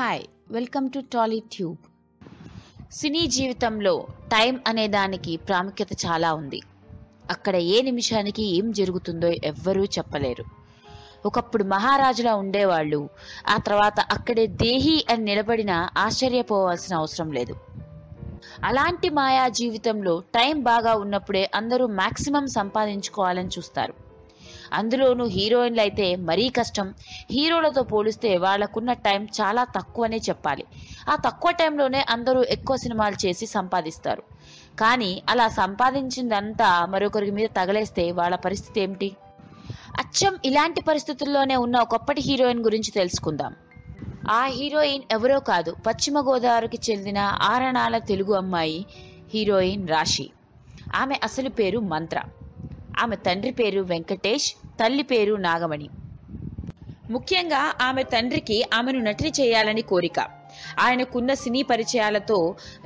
Hi welcome to Tolly tube cine జీవితంలో time అనే దానికి ప్రాముఖ్యత చాలా ఉంది. అక్కడ ఏ నిమిషానికి ఏం జరుగుతుందో ఎవ్వరూ చెప్పలేరు. ఒకప్పుడు మహారాజులా ఉండేవాళ్ళు ఆ తర్వాత అక్కడే దేహి అని నిలబడినా ఆశ్చర్యపోవాల్సిన అవసరం లేదు. అలాంటి మాయా జీవితంలో టైం బాగా ఉన్నప్పుడే అందరూ మాక్సిమం సంపాదించుకోవాలని చూస్తారు. అందులోనూ హీరోయిన్లు అయితే మరీ కష్టం. హీరోలతో పోలిస్తే వాళ్ళకున్న టైం చాలా తక్కువనే చెప్పాలి. ఆ తక్కువ టైంలోనే అందరూ ఎక్కువ సినిమాలు చేసి సంపాదిస్తారు. కానీ అలా సంపాదించిందంతా మరొకరి మీద తగలేస్తే వాళ్ళ పరిస్థితి ఏమిటి? అచ్చం ఇలాంటి పరిస్థితుల్లోనే ఉన్న ఒకప్పటి హీరోయిన్ గురించి తెలుసుకుందాం. ఆ హీరోయిన్ ఎవరో కాదు పశ్చిమ గోదావరికి చెందిన ఆరణాల తెలుగు అమ్మాయి హీరోయిన్ రాశి. ఆమె అసలు పేరు మంత్ర. ఆమె తండ్రి పేరు వెంకటేష్ తల్లి పేరు నాగమణి. ముఖ్యంగా ఆమె తండ్రికి ఆమెను నటిని చేయాలని కోరిక. ఆయనకున్న సినీ పరిచయాలతో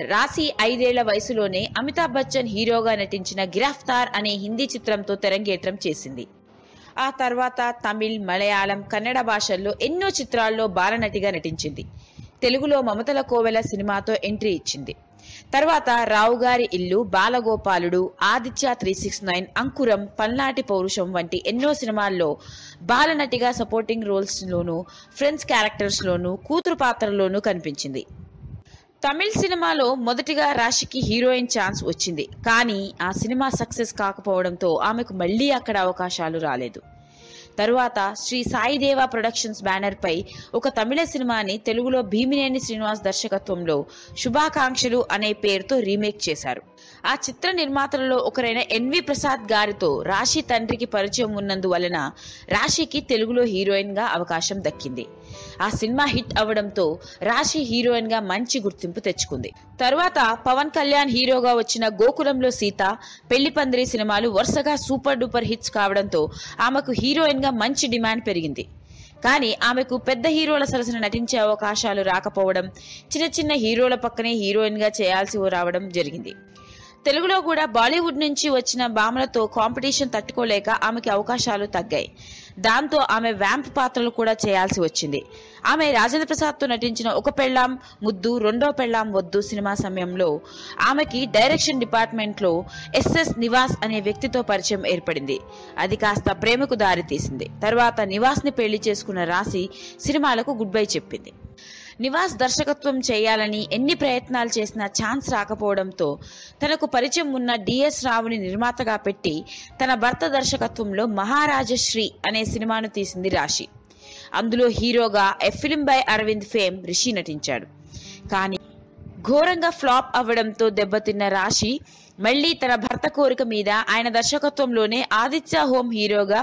రాశి ఐదేళ్ళ వయసులోనే అమితాబ్ బచ్చన్ హీరోగా నటించిన గిరఫ్తార్ అనే హిందీ చిత్రంతో తెరంగేట్రం చేసింది. ఆ తర్వాత తమిళ్ మలయాళం కన్నడ భాషల్లో ఎన్నో చిత్రాల్లో బాలనటిగా నటించింది. తెలుగులో మమతల కోవెల సినిమాతో ఎంట్రీ ఇచ్చింది. తర్వాత రావుగారి ఇల్లు Balagopaludu Aditya three six nine Ankuram Palnati Pourusham వంటి ఎన్నో సినిమాల్లో బాలనటిగా సపోర్టింగ్ రోల్స్లోనూ ఫ్రెండ్స్ క్యారెక్టర్స్లోనూ కూతురు పాత్రలోనూ కనిపించింది. తమిళ్ సినిమాలో మొదటిగా రాశికి హీరోయిన్ ఛాన్స్ వచ్చింది. కానీ ఆ సినిమా సక్సెస్ కాకపోవడంతో ఆమెకు మళ్ళీ అక్కడ అవకాశాలు రాలేదు. తరువాత శ్రీ సాయిదేవ ప్రొడక్షన్స్ బ్యానర్ పై ఒక తమిళ సినిమాని తెలుగులో భీమినేని శ్రీనివాస్ దర్శకత్వంలో శుభాకాంక్షలు అనే పేరుతో రీమేక్ చేశారు. ఆ చిత్ర నిర్మాతలలో ఒకరైన ఎన్వి ప్రసాద్ గారితో రాశి తండ్రికి పరిచయం ఉన్నందువలన రాశికి తెలుగులో హీరోయిన్గా అవకాశం దక్కింది. ఆ సినిమా హిట్ అవ్వడంతో రాశి హీరోయిన్గా మంచి గుర్తింపు తెచ్చుకుంది. తర్వాత పవన్ కళ్యాణ్ హీరోగా వచ్చిన గోకులంలో సీత పెళ్ళి పందిరి సినిమాలు వరుసగా సూపర్ డూపర్ హిట్స్ కావడంతో ఆమెకు హీరోయిన్గా మంచి డిమాండ్ పెరిగింది. కానీ ఆమెకు పెద్ద హీరోల సరసన నటించే అవకాశాలు రాకపోవడం చిన్న చిన్న హీరోల పక్కనే హీరోయిన్గా చేయాల్సి రావడం జరిగింది. తెలుగులో కూడా బాలీవుడ్ నుంచి వచ్చిన భామలతో కాంపిటీషన్ తట్టుకోలేక ఆమెకి అవకాశాలు తగ్గాయి. దాంతో ఆమె వ్యాంప్ పాత్రలు కూడా చేయాల్సి వచ్చింది. ఆమె రాజేంద్ర ప్రసాద్తో నటించిన ఒక పెళ్ళాం ముద్దు రెండో పెళ్ళాం వద్దు సినిమా సమయంలో ఆమెకి డైరెక్షన్ డిపార్ట్మెంట్లో ఎస్ఎస్ నివాస్ అనే వ్యక్తితో పరిచయం ఏర్పడింది. అది కాస్త ప్రేమకు దారితీసింది. తర్వాత నివాస్ని పెళ్ళి చేసుకున్న రాశి సినిమాలకు గుడ్ బై చెప్పింది. నివాస్ దర్శకత్వం చేయాలని ఎన్ని ప్రయత్నాలు చేసినా ఛాన్స్ రాకపోవడంతో తనకు పరిచయం ఉన్న డిఎస్ రావుని నిర్మాతగా పెట్టి తన భర్త దర్శకత్వంలో మహారాజశ్రీ అనే సినిమాను తీసింది రాశి. అందులో హీరోగా a film by Aravind fame Rishi నటించాడు. కానీ ఘోరంగా ఫ్లాప్ అవ్వడంతో దెబ్బతిన్న రాశి మళ్ళీ తన భర్త కోరిక మీద ఆయన దర్శకత్వంలోనే ఆదిత్య హోమ్ హీరోగా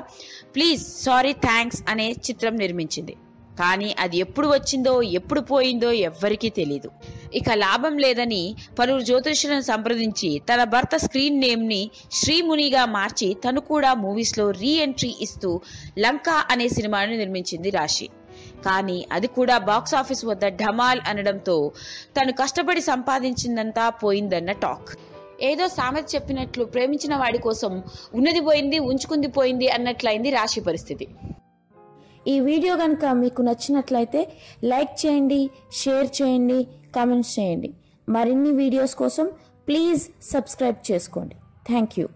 ప్లీజ్ సారీ థ్యాంక్స్ అనే చిత్రం నిర్మించింది. కానీ అది ఎప్పుడు వచ్చిందో ఎప్పుడు పోయిందో ఎవ్వరికీ తెలియదు ఇక లాభం లేదని పలువురు జ్యోతిష్యులను సంప్రదించి తన భర్త స్క్రీన్ నేమ్ని శ్రీమునిగా మార్చి తను కూడా మూవీస్లో రీ ఎంట్రీ ఇస్తూ లంకా అనే సినిమాను నిర్మించింది రాశి. కానీ అది కూడా బాక్స్ ఆఫీస్ వద్ద ఢమాల్ అనడంతో తను కష్టపడి సంపాదించిందంతా పోయిందన్న టాక్. ఏదో సామెత చెప్పినట్లు ప్రేమించిన వాడి కోసం ఉన్నది పోయింది ఉంచుకుంది పోయింది అన్నట్లయింది రాశి పరిస్థితి. ఈ వీడియో కనుక మీకు నచ్చినట్లయితే లైక్ చేయండి షేర్ చేయండి కామెంట్స్ చేయండి. మరిన్ని వీడియోస్ కోసం ప్లీజ్ సబ్స్క్రైబ్ చేసుకోండి. Thank you.